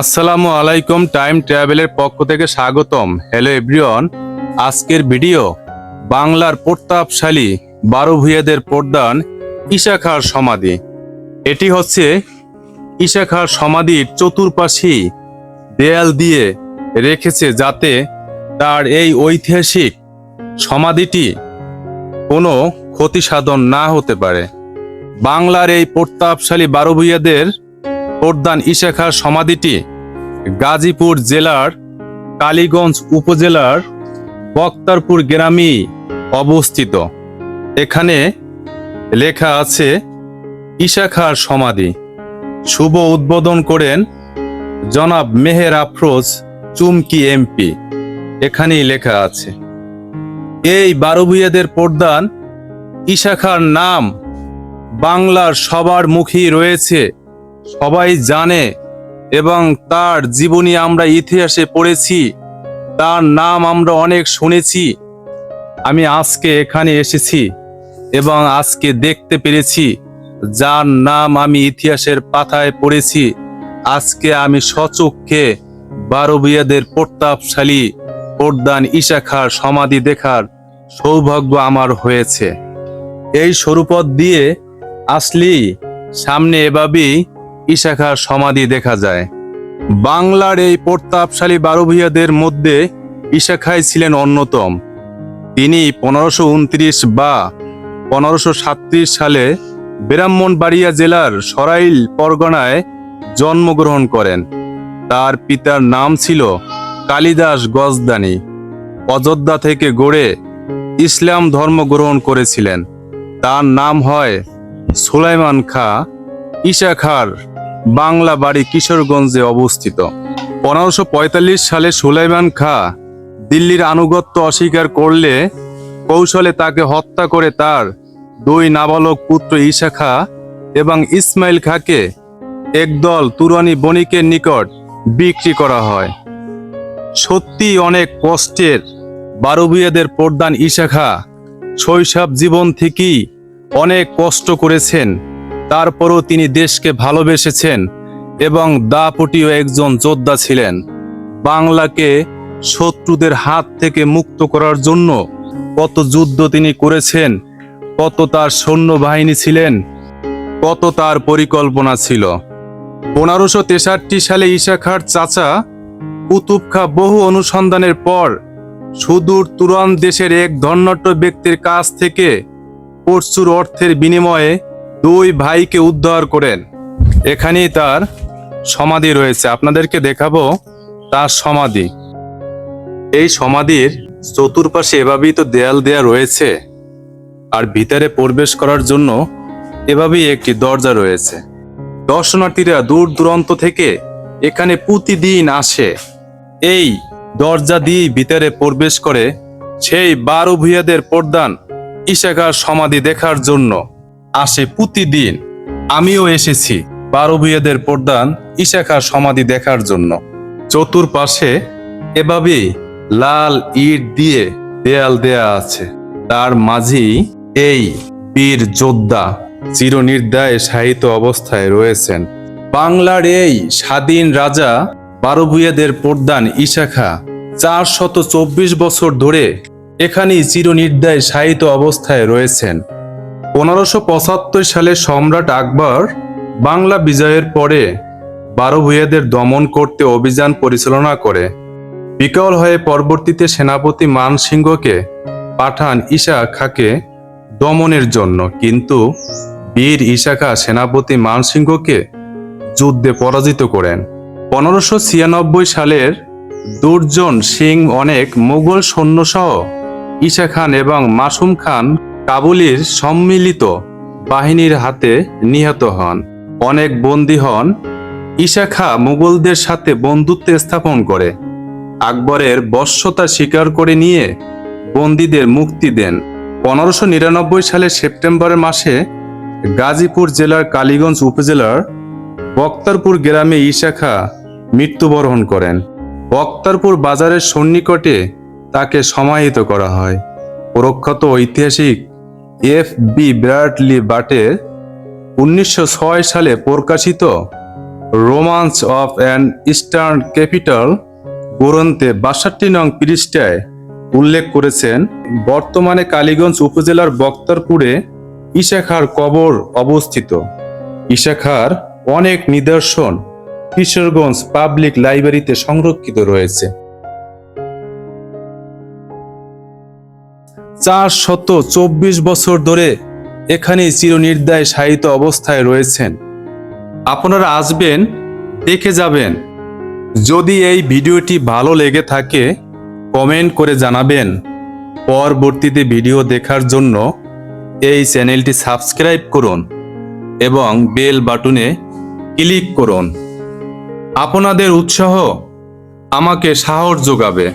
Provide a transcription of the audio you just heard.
আসসালামু আলাইকুম টাইম ট্রাভেলের পক্ষ থেকে স্বাগতম। হ্যালো এভরিওয়ান, আজকের ভিডিও বাংলার প্রতাপশালী বারো ভূয়াদের প্রদান ঈশাখার সমাধি। এটি হচ্ছে ঈশাখার সমাধির চতুর্পাশী দেয়াল দিয়ে রেখেছে যাতে তার এই ঐতিহাসিক সমাধিটি কোনো ক্ষতি সাধন না হতে পারে। বাংলার এই প্রতাপশালী বারো ভূয়াদের প্রধান ইশাখার সমাধিটি গাজীপুর জেলার কালীগঞ্জ উপজেলার বক্তারপুর গ্রামে অবস্থিত। এখানে লেখা আছে, ইশাখার সমাধি। শুভ উদ্বোধন করেন জনাব মেহের আফরোজ, চুমকি এমপি। এখানেই লেখা আছে, এই বারো ভূয়াদের প্রধান ইশাখার নাম বাংলার সবার মুখেই রয়েছে। সবাই জানে এবং তার জীবনী আমরা ইতিহাসে পড়েছি, তার নাম আমরা অনেক শুনেছি। আমি আজকে এখানে এসেছি এবং আজকে দেখতে পেরেছি যার নাম আমি ইতিহাসের পাতায় পড়েছি। আজকে আমি সচক্ষে বারো বিয়াদের প্রতাপশালী প্রদান ইশাখার সমাধি দেখার সৌভাগ্য আমার হয়েছে। এই স্বরূপত দিয়ে আসলেই সামনে এভাবেই ইশাখার সমাধি দেখা যায়। বাংলার এই প্রতাপশালী বারো ভূয়াদের মধ্যে ইশাখাই ছিলেন অন্যতম। তিনি পনেরোশো উনত্রিশ বা পনেরোশো সাত্রিশ সালে ব্রাহ্মণবাড়িয়া জেলার সরাইল পরগনায় জন্মগ্রহণ করেন। তার পিতার নাম ছিল কালিদাস গজদানি। অযোধ্যা থেকে গড়ে ইসলাম ধর্ম গ্রহণ করেছিলেন। তার নাম হয় সুলাইমান খা। ঈশা খার বাংলা বাড়ি কিশোরগঞ্জে অবস্থিত। পনেরোশো পঁয়তাল্লিশ সালে সুলাইমান খা দিল্লির আনুগত্য অস্বীকার করলে কৌশলে তাকে হত্যা করে তার দুই নাবালক পুত্র ঈশা খা এবং ইসমাইল খাকে একদল তুরানি বণিকের নিকট বিক্রি করা হয়। সত্যি অনেক কষ্টের বারবিয়াদের প্রদান ঈশা খা শৈশব জীবন থেকেই অনেক কষ্ট করেছেন। তারপরও তিনি দেশকে ভালোবেসেছেন এবং দাপটিও একজন যোদ্ধা ছিলেন। বাংলাকে শত্রুদের হাত থেকে মুক্ত করার জন্য কত যুদ্ধ তিনি করেছেন, কত তার সৈন্যবাহিনী ছিলেন, কত তার পরিকল্পনা ছিল। পনেরোশো তেষট্টি সালে ঈশা খাঁর চাচা কুতুব খা বহু অনুসন্ধানের পর সুদূর তুরান দেশের এক ধন্যট্ট ব্যক্তির কাছ থেকে প্রচুর অর্থের বিনিময়ে দুই ভাইকে উদ্ধার করেন। এখানেই তার সমাধি রয়েছে। আপনাদেরকে দেখাবো তার সমাধি। এই সমাধির চতুর্পাশে এভাবেই তো দেয়াল দেয়া রয়েছে। আর ভিতরে প্রবেশ করার জন্য এভাবেই একটি দরজা রয়েছে। দর্শনার্থীরা দূর দূরান্ত থেকে এখানে প্রতিদিন আসে। এই দরজা দিয়ে ভিতরে প্রবেশ করে সেই বারো ভূয়াদের প্রদান ইশাকার সমাধি দেখার জন্য। আসে প্রতিদিন। আমিও এসেছি বারো ভূয়াদের প্রদান ইশাখার সমাধি দেখার জন্য। চতুর্পাশে এভাবেই লাল ইট দিয়ে দেয়াল দেয়া আছে। তার মাঝেই এই বীর যোদ্ধা চিরনির্দায় সাহিত্য অবস্থায় রয়েছেন। বাংলার এই স্বাধীন রাজা বারো ভূয়াদের প্রদান ইশাখা চার শত চব্বিশ বছর ধরে এখানেই চিরনির্দায় সাহিত্য অবস্থায় রয়েছেন। পনেরোশো পঁচাত্তর সালে সম্রাট আকবর বাংলা বিজয়ের পরে বারো ভূয়াদের দমন করতে অভিযান পরিচালনা করে। বিকল হয়ে পরবর্তীতে সেনাপতি মান সিংহকে পাঠান ঈশা খাকে দমনের জন্য। কিন্তু বীর ঈশা খা সেনাপতি মান সিংহকে যুদ্ধে পরাজিত করেন। পনেরোশো ছিয়ানব্বই সালের দুর্জন সিং অনেক মুঘল সৈন্যসহ ঈশা খান এবং মাসুম খান কাবুলির সম্মিলিত বাহিনীর হাতে নিহত হন। অনেক বন্দী হন। ঈশা খা মুঘলদের সাথে বন্ধুত্ব স্থাপন করে। আকবরের বশ্যতা স্বীকার করে নিয়ে বন্দীদের মুক্তি দেন। পনেরোশো নিরানব্বই সালের সেপ্টেম্বর মাসে গাজীপুর জেলার কালীগঞ্জ উপজেলার বক্তারপুর গ্রামে ঈশা খা মৃত্যুবরণ করেন। বক্তারপুর বাজারের সন্নিকটে তাকে সমাহিত করা হয়। প্রখ্যাত ঐতিহাসিক এফ বি ব্র্যাডলি বাটের উনিশশো ছয় সালে প্রকাশিত romance of an eastern capital গ্রন্থে বাষট্টি নং পৃষ্ঠায় উল্লেখ করেছেন, বর্তমানে কালীগঞ্জ উপজেলার বক্তারপুরে ইশাখার কবর অবস্থিত। ইশাখার অনেক নিদর্শন কিশোরগঞ্জ পাবলিক লাইব্রেরিতে সংরক্ষিত রয়েছে। চার শত চব্বিশ বছর ধরে এখানে চিরনির্দায় সাহিত্য অবস্থায় রয়েছেন। আপনারা আসবেন, দেখে যাবেন। যদি এই ভিডিওটি ভালো লেগে থাকে, কমেন্ট করে জানাবেন। পরবর্তীতে ভিডিও দেখার জন্য এই চ্যানেলটি সাবস্ক্রাইব করুন এবং বেল বাটনে ক্লিক করুন। আপনাদের উৎসাহ আমাকে সাহস যোগাবে।